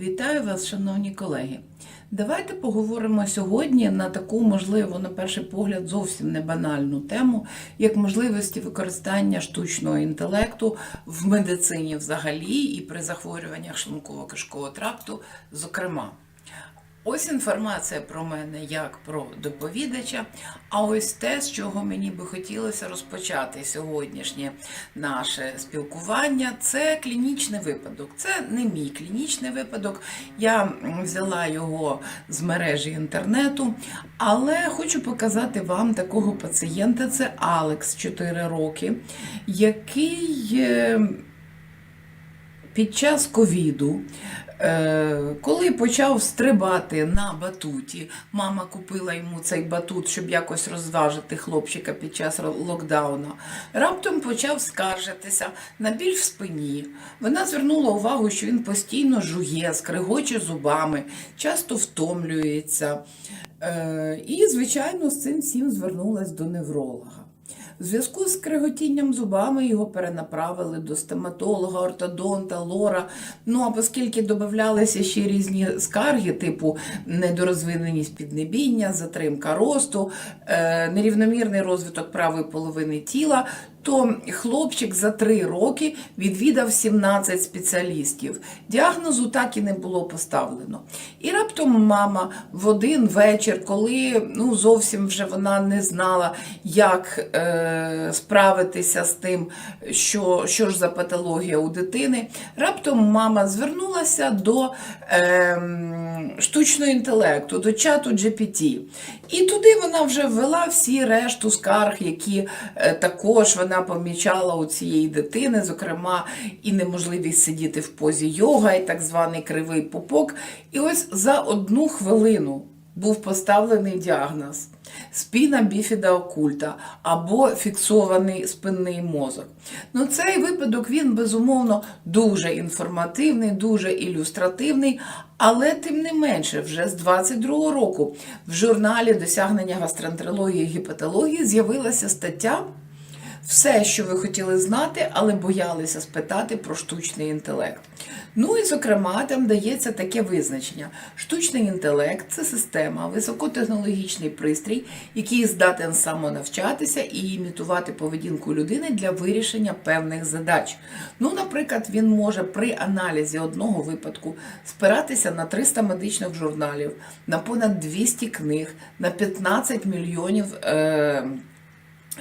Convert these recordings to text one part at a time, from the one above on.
Вітаю вас, шановні колеги. Давайте поговоримо сьогодні на таку, можливо, на перший погляд, зовсім не банальну тему, як можливості використання штучного інтелекту в медицині взагалі і при захворюваннях шлунково-кишкового тракту, зокрема. Ось інформація про мене як про доповідача. А ось те, з чого мені би хотілося розпочати сьогоднішнє наше спілкування, це клінічний випадок. Це не мій клінічний випадок. Я взяла його з мережі інтернету, але хочу показати вам такого пацієнта. Це Алекс, 4 роки, який. е, під час ковіду, коли почав стрибати на батуті, мама купила йому цей батут, щоб якось розважити хлопчика під час локдауну, раптом почав скаржитися на біль в спині. Вона звернула увагу, що він постійно жує, скригоче зубами, часто втомлюється. Е, І, звичайно, з цим всім звернулась до невролога. В зв'язку з криготінням зубами його перенаправили до стоматолога, ортодонта, лора. Ну а оскільки додавалися ще різні скарги, типу недорозвиненість піднебіння, затримка росту, е, нерівномірний розвиток правої половини тіла, то хлопчик за три роки відвідав 17 спеціалістів. Діагнозу так і не було поставлено. І раптом мама в один вечір, коли ну, зовсім вже вона не знала, як е, справитися з тим, що, що ж за патологія у дитини, раптом мама звернулася до е, штучного інтелекту, до чату GPT. І туди вона вже ввела всі решту скарг, які е, також вона помічала у цієї дитини, зокрема, і неможливість сидіти в позі йога, і так званий кривий пупок. І ось за одну хвилину був поставлений діагноз спіна біфіда окульта або фіксований спинний мозок. Ну, цей випадок він безумовно дуже інформативний, дуже ілюстративний, але тим не менше, вже з 22-го року в журналі досягнення гастроентерології і гепатології з'явилася стаття. Все, що ви хотіли знати, але боялися спитати про штучний інтелект. Ну і, зокрема, там дається таке визначення: штучний інтелект це система, високотехнологічний пристрій, який здатен самонавчатися і імітувати поведінку людини для вирішення певних задач. Ну, наприклад, він може при аналізі одного випадку спиратися на 300 медичних журналів, на понад 200 книг, на 15 мільйонів. Е-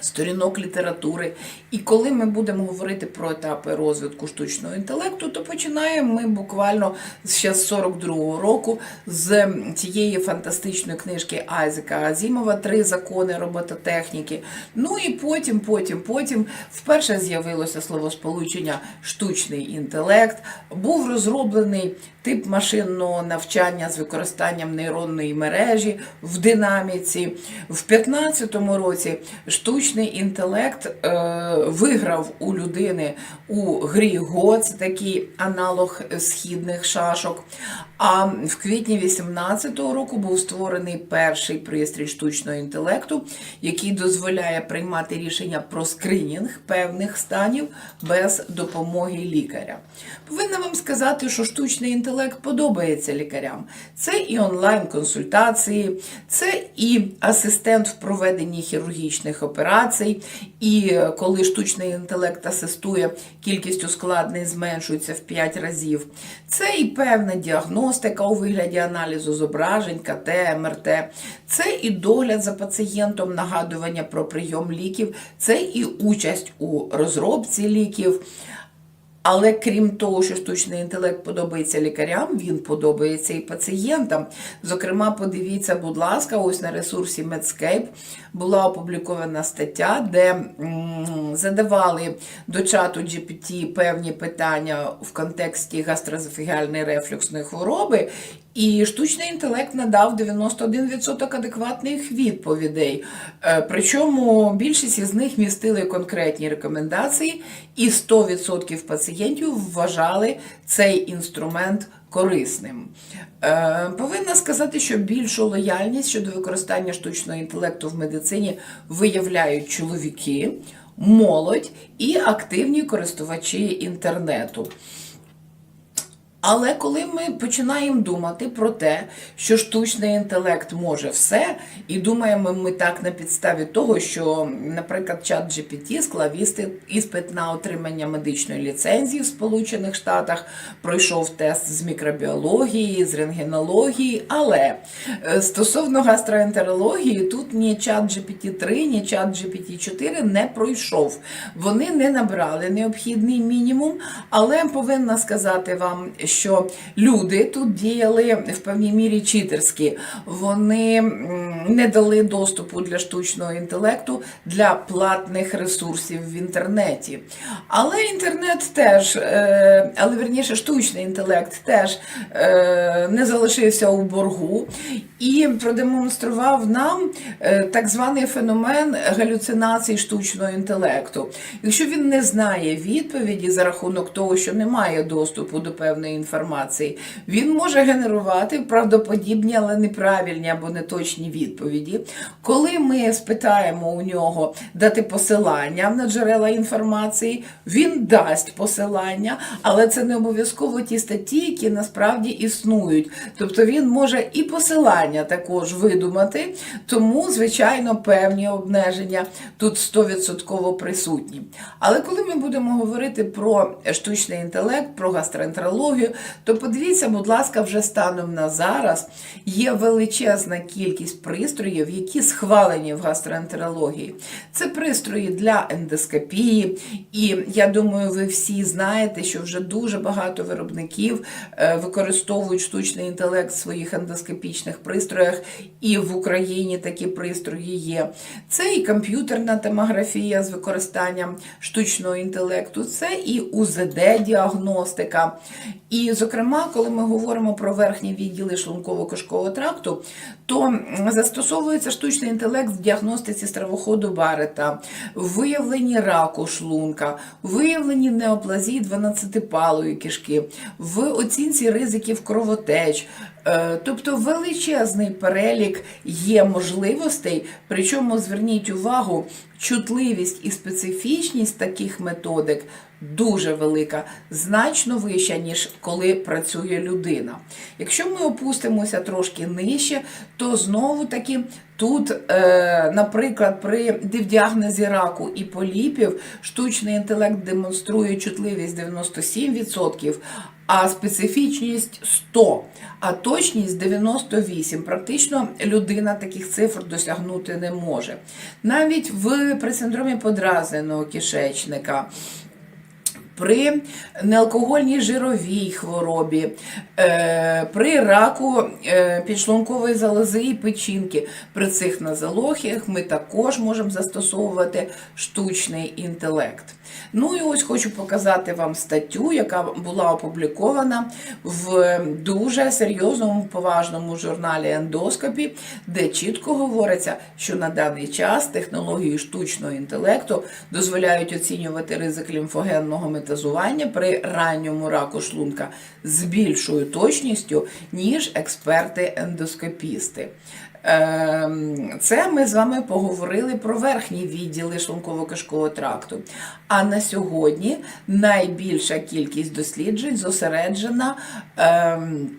Сторінок літератури. І коли ми будемо говорити про етапи розвитку штучного інтелекту, то починаємо ми буквально ще з 42-го року з цієї фантастичної книжки Айзека Азімова Три закони робототехніки. Ну і потім, потім, потім вперше з'явилося словосполучення штучний інтелект. Був розроблений тип машинного навчання з використанням нейронної мережі в динаміці. В 2015 році штучний інтелект е, виграв у людини у грі Го, це такий аналог східних шашок. А в квітні 2018 року був створений перший пристрій штучного інтелекту, який дозволяє приймати рішення про скринінг певних станів без допомоги лікаря. Повинна вам сказати, що штучний інтелект подобається лікарям. Це і онлайн-консультації, це і асистент в проведенні хірургічних операцій, і е, коли штучний інтелект асистує, кількість ускладнень зменшується в 5 разів. Це і певна діагностика у вигляді аналізу зображень, КТ, МРТ, це і догляд за пацієнтом, нагадування про прийом ліків, це і участь у розробці ліків. Але крім того, що штучний інтелект подобається лікарям, він подобається і пацієнтам. Зокрема, подивіться, будь ласка, ось на ресурсі Medscape була опублікована стаття, де задавали до чату GPT певні питання в контексті гастрозофігальної рефлюксної хвороби. І штучний інтелект надав 91% адекватних відповідей. Е, Причому більшість із них містили конкретні рекомендації, і 100% пацієнтів вважали цей інструмент корисним. Е, Повинна сказати, що більшу лояльність щодо використання штучного інтелекту в медицині виявляють чоловіки, молодь і активні користувачі інтернету. Але коли ми починаємо думати про те, що штучний інтелект може все, і думаємо ми так на підставі того, що, наприклад, чат GPT склав іспит на отримання медичної ліцензії в Сполучених Штатах, пройшов тест з мікробіології, з рентгенології, але е, стосовно гастроентерології, тут ні чат GPT-3, ні чат GPT-4 не пройшов. Вони не набрали необхідний мінімум, але повинна сказати вам, люди тут діяли в певній мірі читерськи. Вони не дали доступу для штучного інтелекту для платних ресурсів в інтернеті. Але інтернет теж, е, але верніше штучний інтелект теж е, не залишився у боргу і продемонстрував нам е, так званий феномен галюцинацій штучного інтелекту. Якщо він не знає відповіді за рахунок того, що не має доступу до певної інформації, він може генерувати правдоподібні, але неправильні або неточні відповіді. Коли ми спитаємо у нього дати посилання на джерела інформації, він дасть посилання, але це не обов'язково ті статті, які насправді існують. Тобто він може і посилання також видумати, тому, звичайно, певні обмеження тут 100% присутні. Але коли ми будемо говорити про штучний інтелект, про гастроентерологію, то подивіться, будь ласка, вже станом на зараз є величезна кількість пристроїв, які схвалені в гастроентерології. Це пристрої для ендоскопії, і я думаю, ви всі знаєте, що вже дуже багато виробників е, використовують штучний інтелект в своїх ендоскопічних пристроях, і в Україні такі пристрої є. Це і комп'ютерна томографія з використанням штучного інтелекту, це і УЗД-діагностика. І, зокрема, коли ми говоримо про верхні відділи шлунково-кишкового тракту, то застосовується штучний інтелект в діагностиці стравоходу Барета, в виявленні раку шлунка, в виявленні неоплазії 12-палої кишки, в оцінці ризиків кровотеч. Е, Тобто величезний перелік є можливостей, причому зверніть увагу, чутливість і специфічність таких методик дуже велика, значно вища, ніж коли працює людина. Якщо ми опустимося трошки нижче, то знову таки тут, е, наприклад, при діагнозі раку і поліпів штучний інтелект демонструє чутливість 97%, а специфічність 100%, а точність 98%. Практично людина таких цифр досягнути не може. Навіть в при синдромі подразненого кишечника при неалкогольній жировій хворобі, е, при раку е, підшлункової залози і печінки. При цих нозологіях ми також можемо застосовувати штучний інтелект. Ну і ось хочу показати вам статтю, яка була опублікована в дуже серйозному поважному журналі ендоскопі, де чітко говориться, що на даний час технології штучного інтелекту дозволяють оцінювати ризик лімфогенного метазування при ранньому раку шлунка з більшою точністю, ніж експерти-ендоскопісти. Ем, Це ми з вами поговорили про верхні відділи шлунково-кишкового тракту. А на сьогодні найбільша кількість досліджень зосереджена. ем,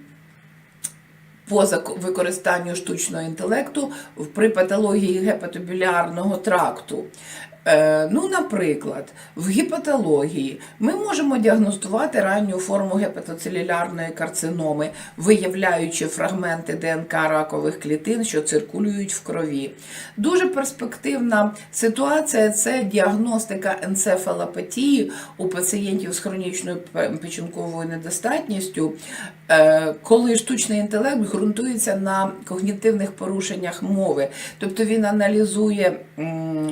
по використанню штучного інтелекту при патології гепатобілярного тракту. Е, ну, наприклад, в гепатології ми можемо діагностувати ранню форму гепатоцелюлярної карциноми, виявляючи фрагменти ДНК ракових клітин, що циркулюють в крові. Дуже перспективна ситуація це діагностика енцефалопатії у пацієнтів з хронічною печінковою недостатністю, коли штучний інтелект ґрунтується на когнітивних порушеннях мови. Тобто він аналізує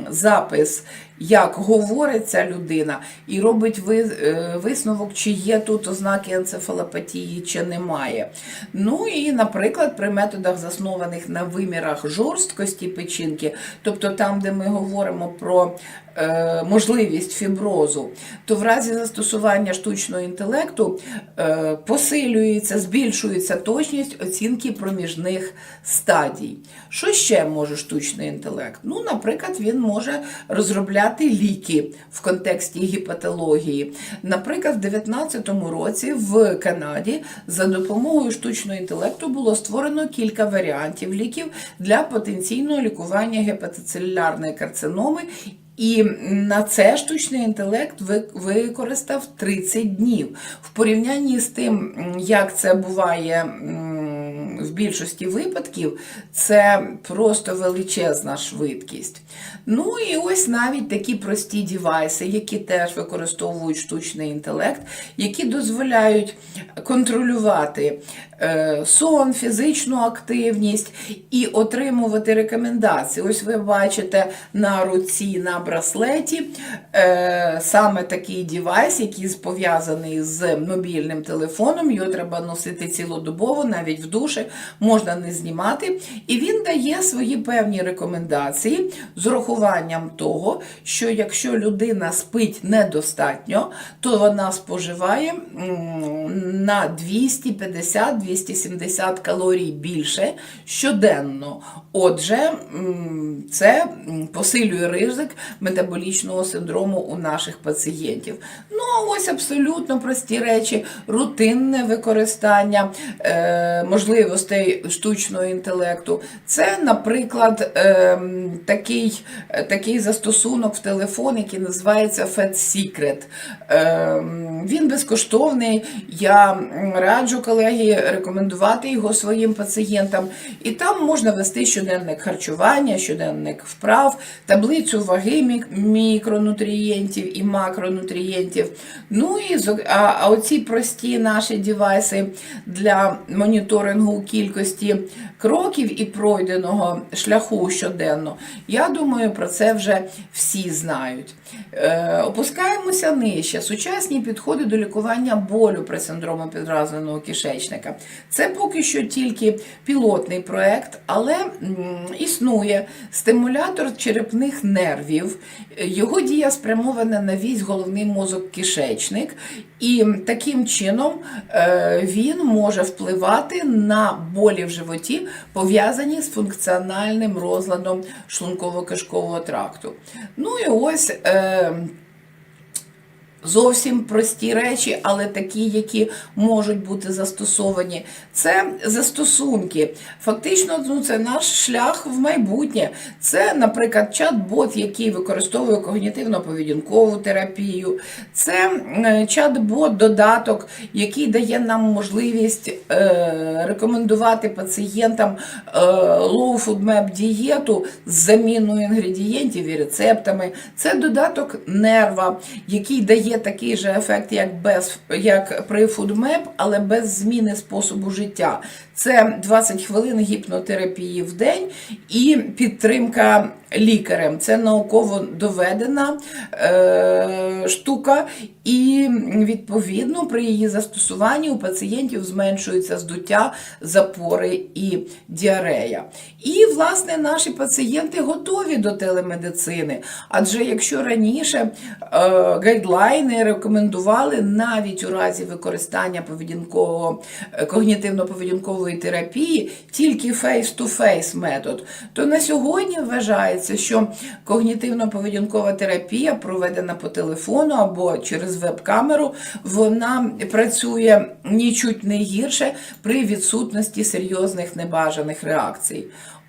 запис, як говорить ця людина, і робить е, висновок, чи є тут ознаки енцефалопатії, чи немає. Ну і, наприклад, при методах, заснованих на вимірах жорсткості печінки, тобто там, де ми говоримо про е, можливість фіброзу, то в разі застосування штучного інтелекту е, посилюється, збільшується точність оцінки проміжних стадій. Що ще може штучний інтелект? Ну, наприклад, він може розробляти виробляти ліки в контексті гіпатології. Наприклад, в 2019 році в Канаді за допомогою штучного інтелекту було створено кілька варіантів ліків для потенційного лікування гепатоцелюлярної карциноми. І на це штучний інтелект використав 30 днів. В порівнянні з тим, як це буває в більшості випадків, це просто величезна швидкість. Ну і ось навіть такі прості дівайси, які теж використовують штучний інтелект, які дозволяють контролювати Е, сон, фізичну активність і отримувати рекомендації. Ось ви бачите на руці, на браслеті е, саме такий девайс, який пов'язаний з мобільним телефоном, його треба носити цілодобово, навіть в душі, можна не знімати. І він дає свої певні рекомендації з урахуванням того, що якщо людина спить недостатньо, то вона споживає на 250 250 270 калорій більше щоденно. Отже, це посилює ризик метаболічного синдрому у наших пацієнтів. Ну, а ось абсолютно прості речі, рутинне використання е, можливостей штучного інтелекту. Це, наприклад, е, такий такий застосунок в телефон, який називається Fat Secret. Е, Він безкоштовний. Я раджу колеги рекомендувати його своїм пацієнтам. І там можна вести щоденник харчування, щоденник вправ, таблицю ваги мік- мікронутрієнтів і макронутрієнтів. Ну і а, оці прості наші девайси для моніторингу кількості кроків і пройденого шляху щоденно. Я думаю, про це вже всі знають. Е, опускаємося нижче. Сучасні підходи до лікування болю при синдрому підразненого кишечника. Це поки що тільки пілотний проект, але існує стимулятор черепних нервів. Його дія спрямована на весь головний мозок кишечник, і таким чином е, він може впливати на болі в животі, пов'язані з функціональним розладом шлунково-кишкового тракту. Ну і ось. Зовсім прості речі, але такі, які можуть бути застосовані. Це застосунки. Фактично, ну, це наш шлях в майбутнє. Це, наприклад, чат-бот, який використовує когнітивно-поведінкову терапію. Це е, чат-бот, додаток, який дає нам можливість е, рекомендувати пацієнтам е, low food map дієту з заміною інгредієнтів і рецептами. Це додаток нерва, який дає такий же ефект, як, без, як при фудмеп, але без зміни способу життя. Це 20 хвилин гіпнотерапії в день і підтримка лікарем. Це науково доведена е, штука, і відповідно при її застосуванні у пацієнтів зменшується здуття, запори і діарея. І, власне, наші пацієнти готові до телемедицини. Адже якщо раніше е, гайдлайни рекомендували навіть у разі використання поведінкового е, когнітивно-поведінкової терапії тільки face-to-face метод, то на сьогодні вважається, що когнітивно-поведінкова терапія, проведена по телефону або через веб-камеру, вона працює нічуть не гірше при відсутності серйозних небажаних реакцій.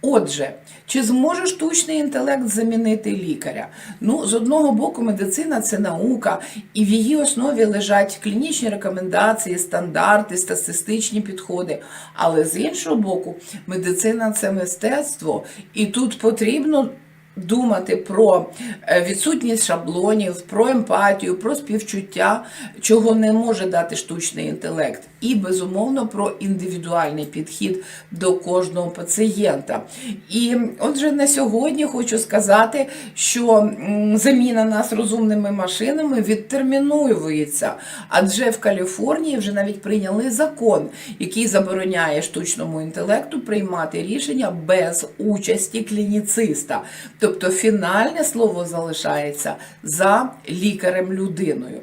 Отже, чи зможе штучний інтелект замінити лікаря? Ну, з одного боку, медицина це наука, і в її основі лежать клінічні рекомендації, стандарти, статистичні підходи. Але з іншого боку, медицина це мистецтво, і тут потрібно. Думати про е, відсутність шаблонів, про емпатію, про співчуття, чого не може дати штучний інтелект, і безумовно про індивідуальний підхід до кожного пацієнта. І отже, на сьогодні хочу сказати, що заміна нас розумними машинами відтермінується, адже в Каліфорнії вже навіть прийняли закон, який забороняє штучному інтелекту приймати рішення без участі клініциста. Тобто фінальне слово залишається за лікарем людиною.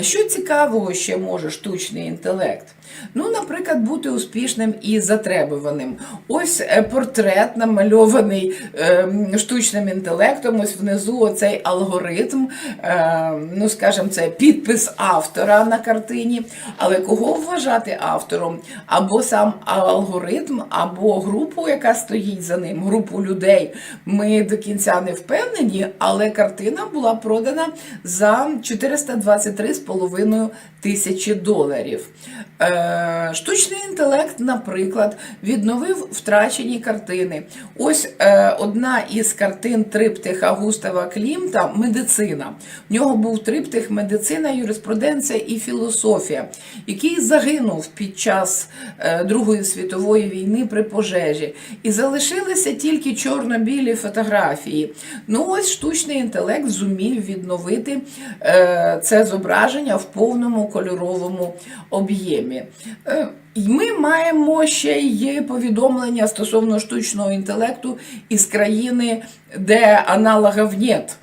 Що цікавого ще може штучний інтелект? Ну, наприклад, бути успішним і затребуваним. Ось е, портрет намальований е, штучним інтелектом. Ось внизу оцей алгоритм, е, ну скажімо, це підпис автора на картині. Але кого вважати автором? Або сам алгоритм, або групу, яка стоїть за ним, групу людей. Ми до кінця не впевнені, але картина була продана за 423,5 тисячі доларів. Е, штучний інтелект, наприклад, відновив втрачені картини. Ось е, одна із картин триптиха Густава Клімта медицина. В нього був триптих медицина, юриспруденція і філософія, який загинув під час е, Другої світової війни при пожежі. І залишилися тільки чорно-білі фотографії. Ну ось штучний інтелект зумів відновити е, це зображення в повному кольоровому об'ємі. Е, і Ми маємо ще й повідомлення стосовно штучного інтелекту із країни, де аналогів нет.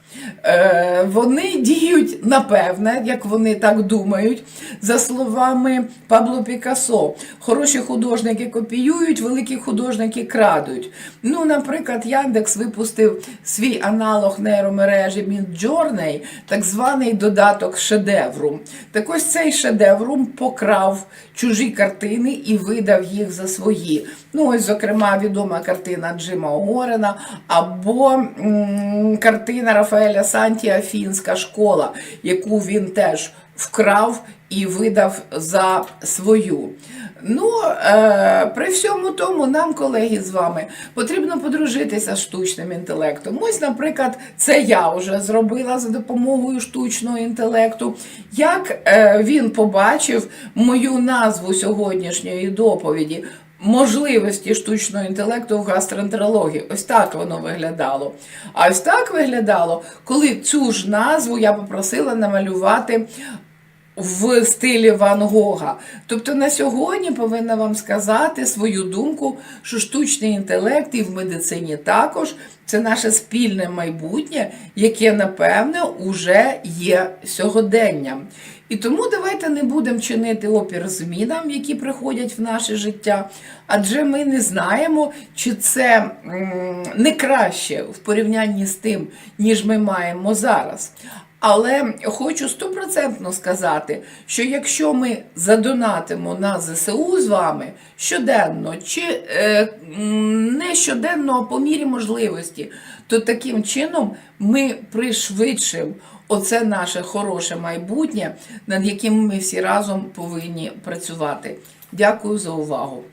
Е, Вони діють напевне, як вони так думають, за словами Пабло Пікассо. Хороші художники копіюють, великі художники крадуть. Ну, наприклад, Яндекс випустив свій аналог нейромережі Midjourney, так званий додаток шедевру. Так ось цей шедеврум покрав чужі картини і видав їх за свої. Ну, ось, зокрема, відома картина Джима Орена або м, картина Рафаеля Санті Афінська школа, яку він теж вкрав і видав за свою. Ну, е, при всьому тому, нам, колеги, з вами потрібно подружитися з штучним інтелектом. Ось, наприклад, це я вже зробила за допомогою штучного інтелекту. Як е, він побачив мою назву сьогоднішньої доповіді. Можливості штучного інтелекту в гастроентерології. Ось так воно виглядало. А ось так виглядало, коли цю ж назву я попросила намалювати в стилі Ван Гога. Тобто на сьогодні повинна вам сказати свою думку, що штучний інтелект і в медицині також це наше спільне майбутнє, яке, напевне, уже є сьогоденням. І тому давайте не будемо чинити опір змінам, які приходять в наше життя, адже ми не знаємо, чи це не краще в порівнянні з тим, ніж ми маємо зараз. Але хочу стопроцентно сказати, що якщо ми задонатимо на ЗСУ з вами щоденно чи е, не щоденно, а по мірі можливості, то таким чином ми пришвидшимо оце наше хороше майбутнє, над яким ми всі разом повинні працювати. Дякую за увагу.